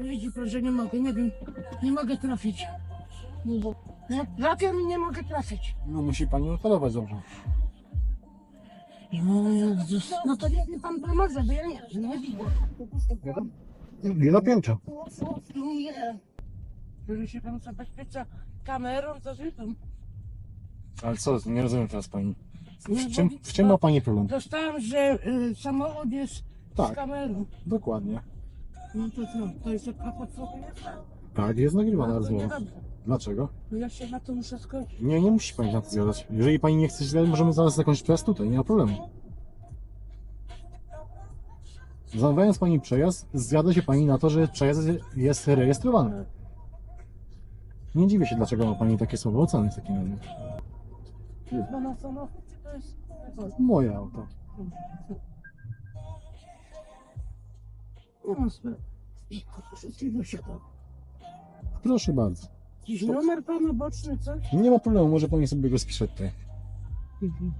Widzi pan, że nie mogę, nie wiem, nie mogę trafić. Nie, i nie mogę trafić. No musi pani ustalować dobrze. No Jezus, no to niech mi pan pomoże, bo ja nie, nie widzę. Nie napięcia. Nie. Że się pan zabezpiecza kamerą, to pan. Ale co, nie rozumiem teraz pani. Nie, W czym, bo- w czym ma pani problem? Dostałem, że y, samochód jest z Tak. kamerą. Dokładnie. No to co, to jest a podsłuchuje? Tak, jest nagrywana No to rozmowa. niedobrze. Dlaczego? No Ja się na to muszę skończyć. Nie, nie musi pani na to zjadać. Jeżeli pani nie chce źle, możemy zaraz zakończyć przejazd tutaj, nie ma problemu. Zamawiając pani przejazd, zgadza się pani na to, że przejazd jest rejestrowany. Nie dziwię się, dlaczego ma pani takie słowo oceny w takim razie. Jest pana samochód, czy to jest... Moje auto. Spe- Wszystkiego się to. Proszę bardzo. Jakiś numer pana boczny, coś? Nie ma problemu, może pani sobie go spisać tutaj. Mhm.